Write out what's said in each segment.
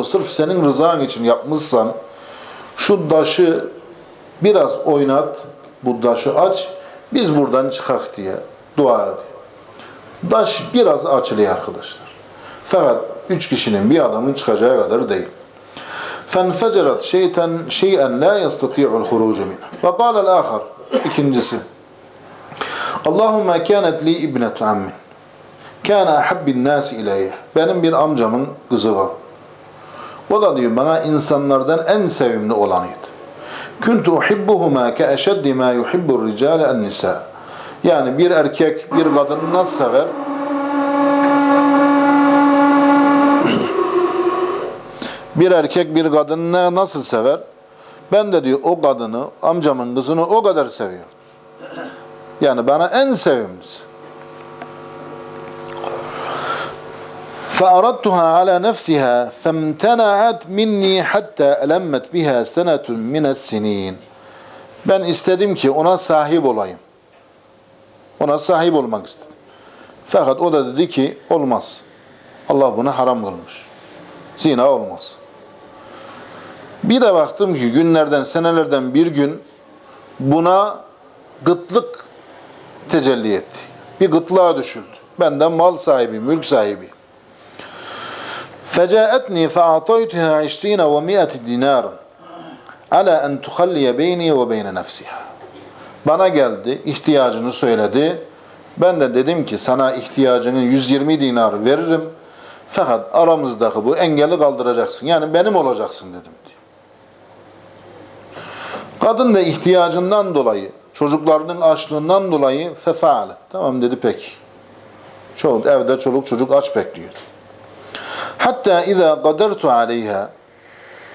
bunu sırf senin rızan için yapmışsan şu taşı biraz oynat, bu taşı aç, biz buradan çıkak diye dua ediyor. Taş biraz açılıyor arkadaşlar. Fakat üç kişinin bir adamın çıkacağı kadar değil. فَانْفَجَرَتْ شَيْئًا شَيْئًا لَا يَسْتَطِيعُ الْخُرُوجُ مِنْهُ وَقَالَ الْآخَرُ İkincisi Allahümme kânet li ibnetu ammin kâne ahabbin nâsi ileyye Benim bir amcamın kızı var. o da diyor bana insanlardan en sevimli olanıydı. Kuntu uhibbuhuma ke eşeddi ma yuhibbur ricale en nisa. Yani bir erkek bir kadını nasıl sever? Bir erkek bir kadını nasıl sever? Ben de diyor o kadını, amcamın kızını o kadar seviyorum. Yani bana en sevimlisi. فأردتها على نفسها فامتنعت مني حتى ألمت بها سنة من السنين. Ben istedim ki ona sahip olayım. Ona sahip olmak istedim. Fakat o da dedi ki olmaz. Allah bunu haram kılmış. Zina olmaz. Bir de baktım ki günlerden, senelerden bir gün buna gıtlık tecelli etti. Bir gıtlığa düşüldü. Benden mal sahibi, mülk sahibi. فجاءتني فأعطيتها عشرين ومائة دينار على أن تخلي بيني وبين نفسها. Bana geldi, ihtiyacını söyledi. Ben de dedim ki sana ihtiyacının 120 dinar veririm. Fakat aramızdaki bu engeli kaldıracaksın. Yani benim olacaksın dedim diyor. Kadın da ihtiyacından dolayı, çocuklarının açlığından dolayı fefaale. Tamam dedi peki. Çoluk, evde çoluk çocuk aç bekliyor. Hatta iza qadartu aleyha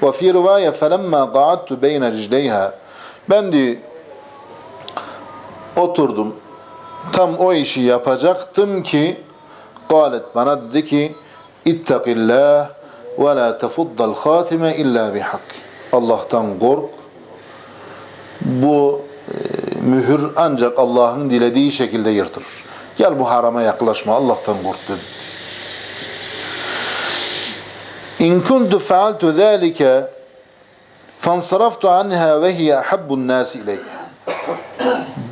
ve fi rivaye felemma qa'adtu beyne ricleyha ben diyor oturdum tam o işi yapacaktım ki qalet bana dedi ki ittakillah ve la tefuddal hatime illa bihak Allah'tan kork bu e, mühür ancak Allah'ın dilediği şekilde yırtılır. Gel bu harama yaklaşma Allah'tan kork dedi. İn kuntu faaltu zalika fansaraftu anha ve hiye ahabbun nas.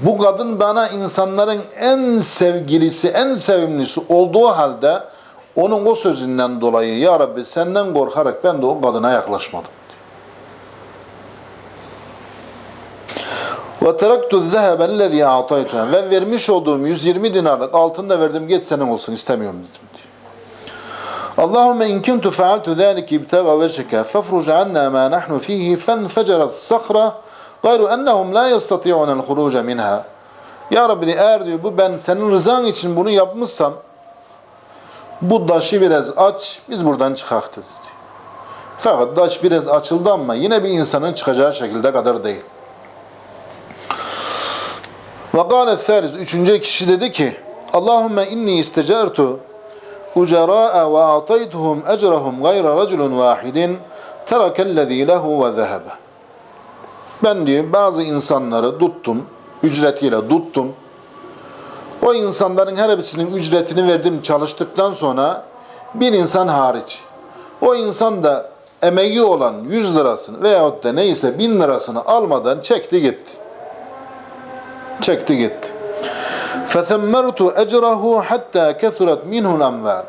Bu kadın bana insanların en sevgilisi, en sevimlisi olduğu halde onun o sözünden dolayı ya Rabbi senden korkarak ben de o kadına yaklaşmadım. Ve teraktu zehebe ellezî a'taytuha. Ve vermiş olduğum 120 dinarlık altını da verdim geç senin olsun istemiyorum dedim. Allahümme in kuntu fealtu zâlike ibtega veçheke fefruc anna ma nahnu fihi fenfecerat sakhra gayru ennehum la yestati'un el huruca minha. Ya Rabbi eğer diyor bu ben senin rızan için bunu yapmışsam bu taşı biraz aç biz buradan çıkak dedi. diyor. Fakat taş biraz açıldı ama yine bir insanın çıkacağı şekilde kadar değil. Ve thâlis, üçüncü kişi dedi ki, Allahümme inni istecertu ucerâ'a ve a'taytuhum ecrahum gayra raculun vahidin terakellezî lehu ve zehebe. Ben diyor bazı insanları tuttum, ücretiyle tuttum. O insanların her hepsinin ücretini verdim çalıştıktan sonra bir insan hariç. O insan da emeği olan 100 lirasını veyahut da neyse 1000 lirasını almadan çekti gitti çekti gitti. فَثَمَّرْتُ اَجْرَهُ hatta كَثُرَتْ مِنْهُ الْاَمْوَالِ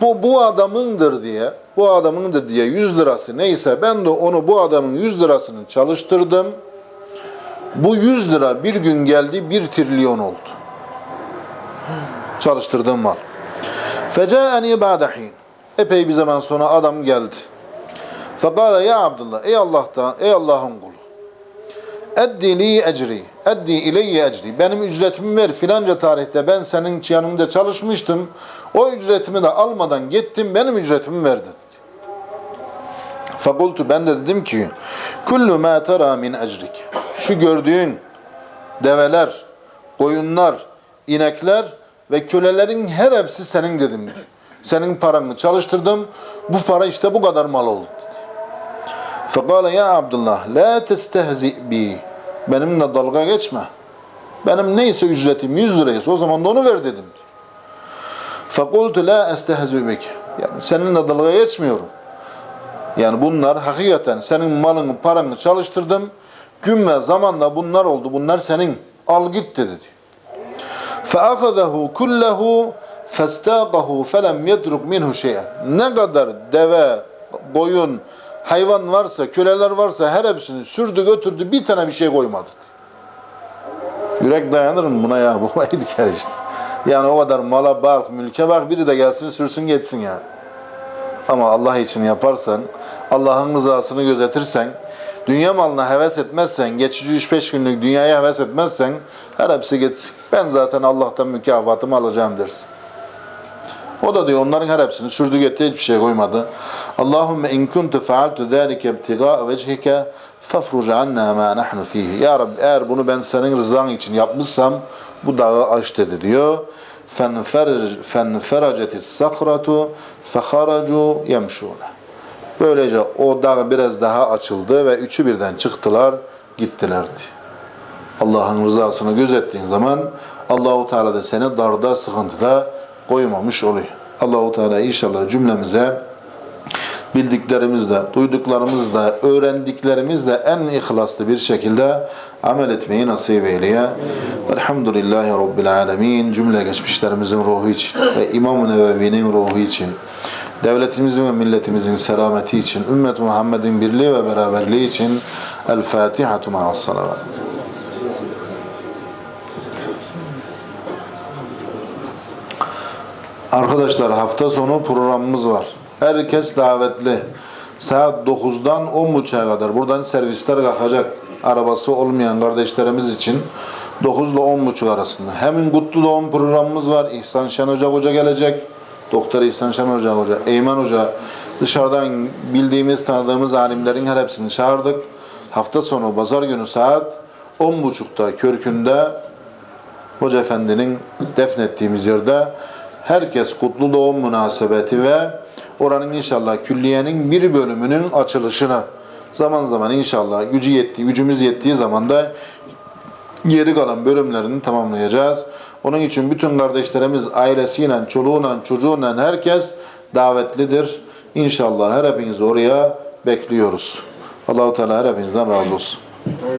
Bu, bu adamındır diye, bu adamındır diye 100 lirası neyse ben de onu bu adamın 100 lirasını çalıştırdım. Bu 100 lira bir gün geldi 1 trilyon oldu. Çalıştırdığım mal. فَجَاءَنِي بَعْدَ حِينَ Epey bir zaman sonra adam geldi. فَقَالَ ya Abdullah ey Allah'tan, ey Allah'ın kulu. Eddi li ecri. Eddi ileyye ecri. Benim ücretimi ver filanca tarihte ben senin yanımda çalışmıştım. O ücretimi de almadan gittim benim ücretimi ver dedi. Fakultu ben de dedim ki kullu ma tera min ecrik. Şu gördüğün develer, koyunlar, inekler ve kölelerin her hepsi senin dedim. Senin paranı çalıştırdım. Bu para işte bu kadar mal oldu. Fekale ya Abdullah la testehzi bi. Benimle dalga geçme. Benim neyse ücretim 100 liraysa o zaman da onu ver dedim. Fekultu la estehzi bik. Yani seninle dalga geçmiyorum. Yani bunlar hakikaten senin malını, paranı çalıştırdım. Gün ve zamanla bunlar oldu. Bunlar senin. Al git dedi diyor. فَأَخَذَهُ كُلَّهُ فَاسْتَاقَهُ فَلَمْ يَدْرُكْ مِنْهُ شَيْئًا Ne kadar deve, koyun, hayvan varsa, köleler varsa her hepsini sürdü götürdü bir tane bir şey koymadı. Yürek dayanır mı buna ya? Bu diker işte. Yani o kadar mala bak, mülke bak biri de gelsin sürsün geçsin ya. Ama Allah için yaparsan, Allah'ın rızasını gözetirsen, dünya malına heves etmezsen, geçici 3-5 günlük dünyaya heves etmezsen her hepsi gitsin. Ben zaten Allah'tan mükafatımı alacağım dersin. O da diyor onların her hepsini sürdük etti hiçbir şey koymadı. Allahümme in kuntu faaltu zâlike ibtigâ vecihike fafruc anna ma nahnu fihi. Ya Rabbi eğer bunu ben senin rızan için yapmışsam bu dağı aç dedi diyor. Fenferacetis sakratu feharacu yemşûne. Böylece o dağ biraz daha açıldı ve üçü birden çıktılar, gittiler. Allah'ın rızasını gözettiğin zaman Allahu Teala da seni darda, sıkıntıda koymamış oluyor. Allahu Teala inşallah cümlemize bildiklerimizle, duyduklarımızla, öğrendiklerimizle en ihlaslı bir şekilde amel etmeyi nasip eyleye. Elhamdülillahi Rabbil alemin. Cümle geçmişlerimizin ruhu için ve İmam-ı Nevevi'nin ruhu için, devletimizin ve milletimizin selameti için, ümmet Muhammed'in birliği ve beraberliği için El Fatihatu ma'as salavat. Arkadaşlar hafta sonu programımız var. Herkes davetli. Saat 9'dan 10.30'a kadar buradan servisler kalkacak. Arabası olmayan kardeşlerimiz için 9 ile 10.30 arasında. Hemen kutlu doğum programımız var. İhsan Şen Hoca Hoca gelecek. Doktor İhsan Şen Hoca Hoca, Eymen Hoca. Dışarıdan bildiğimiz, tanıdığımız alimlerin her hepsini çağırdık. Hafta sonu, pazar günü saat 10.30'da Körkün'de Hoca Efendi'nin defnettiğimiz yerde herkes kutlu doğum münasebeti ve oranın inşallah külliyenin bir bölümünün açılışını zaman zaman inşallah gücü yettiği, gücümüz yettiği zaman da geri kalan bölümlerini tamamlayacağız. Onun için bütün kardeşlerimiz ailesiyle, çoluğuyla, çocuğuyla herkes davetlidir. İnşallah her hepinizi oraya bekliyoruz. Allahu Teala her hepinizden razı olsun.